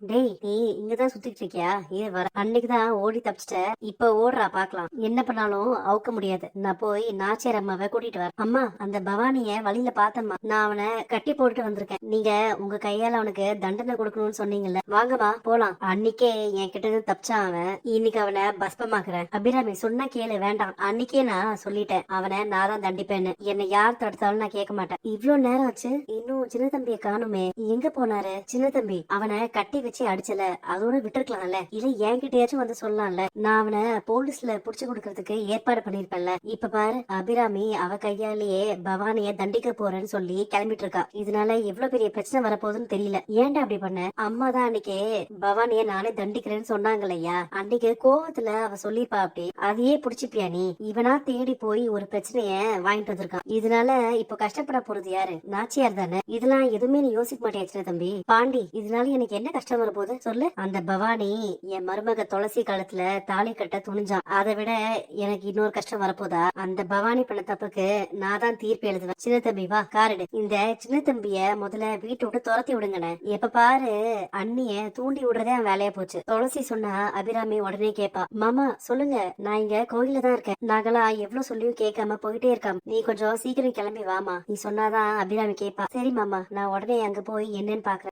டேய் நீ இங்கதான் சுத்திட்டு இருக்கியா? இது வர அன்னைக்குதான் ஓடி தப்பிச்சிட்ட. இப்ப ஓடுறா பாக்கலாம். என்ன பண்ணாலும் அவுக்க முடியாது. நான் போய் நாச்சியார் அம்மாவை கூட்டிட்டு வரேன். அம்மா அந்த பவானிய வழியில பார்த்தம்மா நான் அவனை கட்டி போட்டுட்டு வந்திருக்கேன். நீங்க உங்க கையால அவனுக்கு தண்டனை கொடுக்கணும்னு சொன்னீங்கல்ல. வாங்கம்மா போலாம். அன்னைக்கே என் கிட்ட இருந்து தப்பிச்சான் அவன். இன்னைக்கு அவனை பஸ்பமாக்குறேன் அபிராமி சொன்னா கேளு வேண்டாம். அன்னைக்கே நான் சொல்லிட்டேன். அவனை நான் தான் தண்டிப்பேன்னு. என்னை யார் தடுத்தாலும் நான் கேட்க மாட்டேன். இவ்ளோ நேரம் ஆச்சு. இன்னும் சின்ன தம்பியை காணுமே. எங்க போனாரு? சின்ன தம்பி. அவனை கட்டி வச்சு அடிச்சல அதோட விட்டுருக்கலாம்ல. இல்ல என்கிட்டயாச்சும் வந்து சொல்லலாம்ல. நான் அவனை போலீஸ்ல புடிச்சு கொடுக்கறதுக்கு ஏற்பாடு பண்ணிருப்பேன்ல இப்ப பாரு அபிராமி அவ கையாலேயே பவானிய தண்டிக்க போறேன்னு சொல்லி கிளம்பிட்டு இருக்கா இதனால எவ்வளவு பெரிய பிரச்சனை வரப்போகுதுன்னு தெரியல. ஏன்டா அப்படி பண்ண? அம்மா தான் அன்னைக்கு பவானிய நானே தண்டிக்கிறேன்னு சொன்னாங்கல்லையா அன்னைக்கு கோவத்துல அவ சொல்லிப்பா அப்படி. அதையே புடிச்சுப்பியா நீ? இவனா தேடி போய் ஒரு பிரச்சனைய வாங்கிட்டு வந்திருக்கான். இதனால இப்ப கஷ்டப்பட போறது யாரு? நாச்சியார் தானே? இதெல்லாம் எதுவுமே நீ யோசிக்க மாட்டேன் தம்பி. பாண்டி இதனால எனக்கு என்ன கஷ்டம் வரப்போகுது சொல்லு. அந்த பவானி என் மருமக துளசி காலத்துல தாலி கட்ட துணிஞ்சான் அதை விட எனக்கு இன்னொரு கஷ்டம் வரப்போதா? அந்த பவானி பண்ண தப்புக்கு நான் தான் தீர்ப்பு எழுதுவேன். சின்ன தம்பி வா காரடு இந்த சின்ன தம்பிய முதல்ல வீட்டை விட்டு துரத்தி விடுங்கண்ணே. எப்ப பாரு அண்ணிய தூண்டி விடுறதே அவன் வேலையா போச்சு. துளசி சொன்னா அபிராமி உடனே கேப்பா மாமா சொல்லுங்க. நான் இங்க கோயில தான் இருக்கேன். நாங்களாம் எவ்வளவு சொல்லியும் கேட்காம போயிட்டே இருக்காம. நீ கொஞ்சம் சீக்கிரம் கிளம்பி வாமா நீ சொன்னாதான் அபிராமி கேப்பா. சரி மாமா. நான் உடனே அங்க போய் என்னன்னு பாக்குறேன்.